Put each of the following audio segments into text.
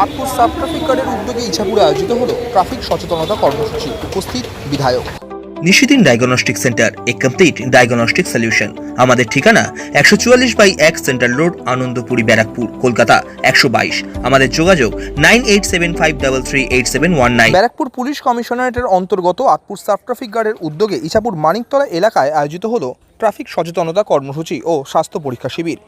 Atpur sub traffic গার্ডের উদ্যোগে ইছাপুরে আয়োজিত হলো ট্রাফিক সচেতনতা কর্মসূচি। উপস্থিত বিধায়ক। নিশিদিন ডায়াগনস্টিক সেন্টার এ কমপ্লিট ডায়াগনস্টিক সলিউশন। আমাদের ঠিকানা একশো চুয়াল্লিশ বাই এক সেন্ট্রাল রোড আনন্দপুরি ব্যারাকপুর কলকাতা একশো বাইশ। আমাদের যোগাযোগ nine eight seven five double three eight seven one nine. Barrackpore police কমিশনারেটের অন্তর্গত আটপুর সাব ট্রাফিক গার্ডের উদ্যোগে ইছাপুর মানিকতলা এলাকায় আয়োজিত হলো ট্রাফিক সচেতনতা কর্মসূচি ও স্বাস্থ্য পরীক্ষা শিবির।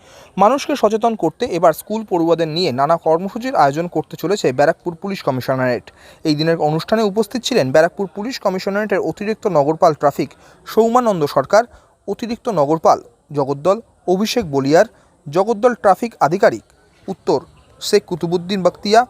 মানুষকে সচেতন করতে এবার স্কুল পড়ুয়াদের নিয়ে নানা কর্মসূচির আয়োজন করতে চলেছে ব্যারাকপুর পুলিশ কমিশনারেট। এই দিনের অনুষ্ঠানে উপস্থিত ছিলেন ব্যারাকপুর পুলিশ কমিশনারেটের অতিরিক্ত নগরপাল ট্রাফিক সৌমানন্দ সরকার, অতিরিক্ত নগরপাল জগদ্দল অভিষেক বলিয়ার, জগদ্দল ট্রাফিক আধিকারিক উত্তর শেখ কুতুবুদ্দিন বাক্তিয়া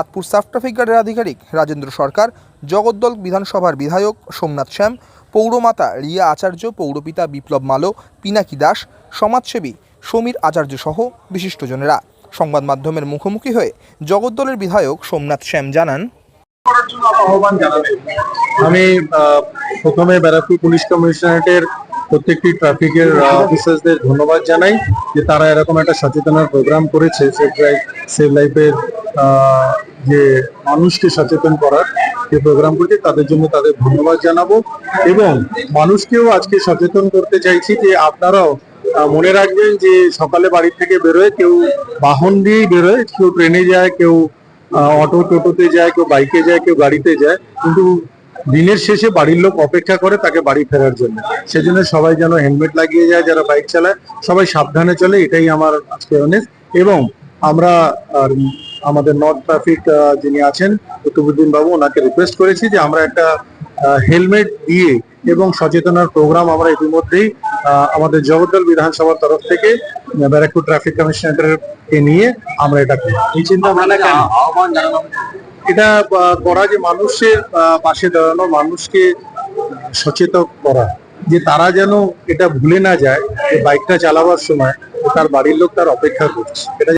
আতপুর সাব ট্রাফিক গার্ডের আধিকারিক রাজেন্দ্র সরকার, জগদ্দল বিধানসভার বিধায়ক সোমনাথ শ্যাম, পৌরমাতা রিয়া আচার্য, পৌরপিতা বিপ্লব মালো, পিনাকি দাস, সমাজসেবী সমীর আচার্য সহ বিশিষ্টজনেরা। সংবাদ মাধ্যমের মুখোমুখি হয়ে জগদ্দলের বিধায়ক সোমনাথ শ্যাম জানান, আমি প্রথমে ব্যারাকপুর পুলিশ কমিশনারেটের প্রত্যেকটি ট্রাফিকের অফিসারদের ধন্যবাদ জানাই যে তারা এরকম একটা সচেতনার প্রোগ্রাম করেছে সেভ লাইফের যে মানুষকে সচেতন করার যে প্রোগ্রাম করেছে, তাদের জন্য তাদের ধন্যবাদ জানাব এবং মানুষকেও আজকে সচেতন করতে চাইছি যে আপনারাও মনে রাখবেন যে সকালে বাড়ি থেকে বেরোয় কেউ বাহন দিয়েই বেরোয়, কেউ ট্রেনে যায়, কেউ অটো টোটোতে যায়, কেউ বাইকে যায়, কেউ গাড়িতে যায়, কিন্তু দিনের শেষে বাড়ির লোক অপেক্ষা করে তাকে বাড়ি ফেরার জন্য। সেজন্য সবাই যেন হেলমেট লাগিয়ে যায়, যারা বাইক চালায়, সবাই সাবধানে চলে, এটাই আমার আজকে অনেক। এবং আমরা আমাদের নর্থ ট্রাফিক যিনি আছেন কুতুবুদ্দিন বাবু ওনাকে রিকোয়েস্ট করেছি যে আমরা একটা হেলমেট দিয়ে এবং সচেতনার প্রোগ্রাম আমরা ইতিমধ্যেই আমাদের জগদ্দল বিধানসভার তরফ থেকে ব্যারাকপুর ট্রাফিক কমিশনারকে নিয়ে আমরা এটা করি। এই চিন্তা ভাবনা এটা করা যে মানুষের পাশে দাঁড়ানো মানুষকে সচেতন করা যে তারা যেন এটা ভুলে না যায় যে বাইকটা চালাবার সময় তার বাড়ির লোক তার অপেক্ষা করছে। এটা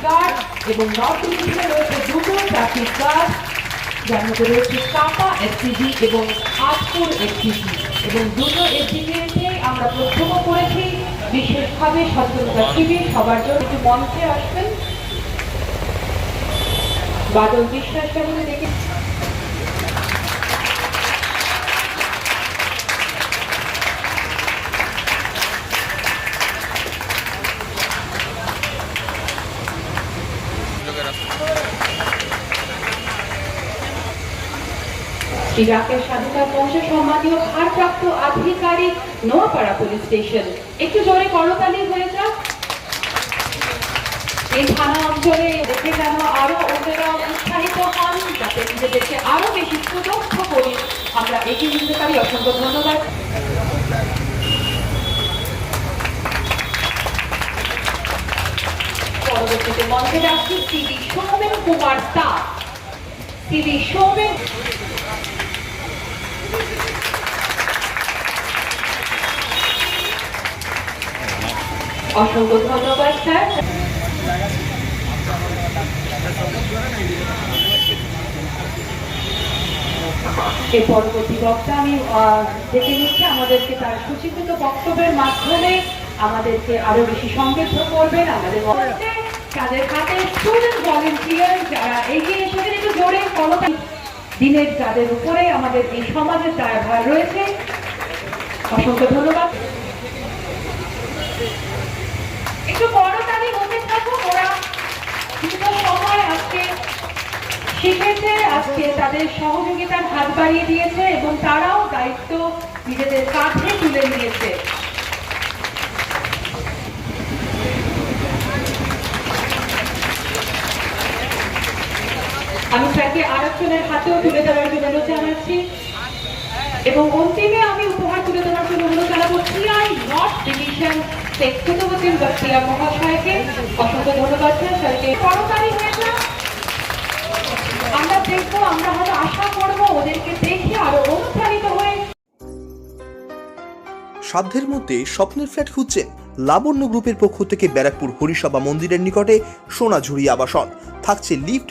সচেতনতা সবার জন্য। মঞ্চে আসবেন। বাদল বিশ্বাস কেমন দেখে রাকেশ সাধুকার বংশ সম্মানীয় ভারপ্রাপ্ত আধিকারিক নোয়াপাড়া পুলিশ স্টেশন। একটু জোরে করতালি হয়ে যাক। এই থানা অঞ্চলে দেখে যেন আরও অন্যরা উৎসাহিত হন, যাতে নিজেদেরকে আরও বেশি সুদক্ষ করি আমরা এগিয়ে নিতে পারি। অসংখ্য ধন্যবাদ। পরবর্তীতে মঞ্চে যাচ্ছি শ্রী সৌমেন কুমার দাস শ্রী সৌমেন এর পরবর্তী বক্তা আমি ডেকে নিচ্ছি, আমাদেরকে তার সুচিন্তিত বক্তব্যের মাধ্যমে আমাদেরকে আরও বেশি সমৃদ্ধ করবেন। আমাদের তাদের হাতে স্টুডেন্ট ভলেন্টিয়ার যারা এগিয়ে এসেছেন, একটু জোরে কলকাতা দিনের যাদের উপরে আমাদের এই সমাজের দায়ভার রয়েছে। অসংখ্য ধন্যবাদ। একটু বড় তালি হতে থাকুক, ওরা বিভিন্ন সময় আজকে শিখেছে, আজকে তাদের সহযোগিতার হাত বাড়িয়ে দিয়েছে এবং তারাও দায়িত্ব নিজেদের কাঁধে তুলে নিয়েছে। আমি স্যারকে আরেকজনের হাতেও তুলে দেওয়ার জন্য অনুরোধ জানাচ্ছি। এবং অন্তিমে আমি উপহার তুলে দেওয়ার জন্য অনুরোধ জানাব CI north division secretary Baktia মহাশয়কে। অসংখ্য ধন্যবাদ স্যার স্যারকে হয়ে আমরা দেখব, আমরা হয়তো আশা করব ওদেরকে দেখে আরও অনুপ্রাণিত হয়ে। সাধ্যের মধ্যে স্বপ্নের ফ্ল্যাট খুঁজছেন লাবণ্য গ্রুপের পক্ষ থেকে ব্যারাকপুর হরিসভা মন্দিরের নিকটে সোনাঝুরি আবাসন। থাকছে lift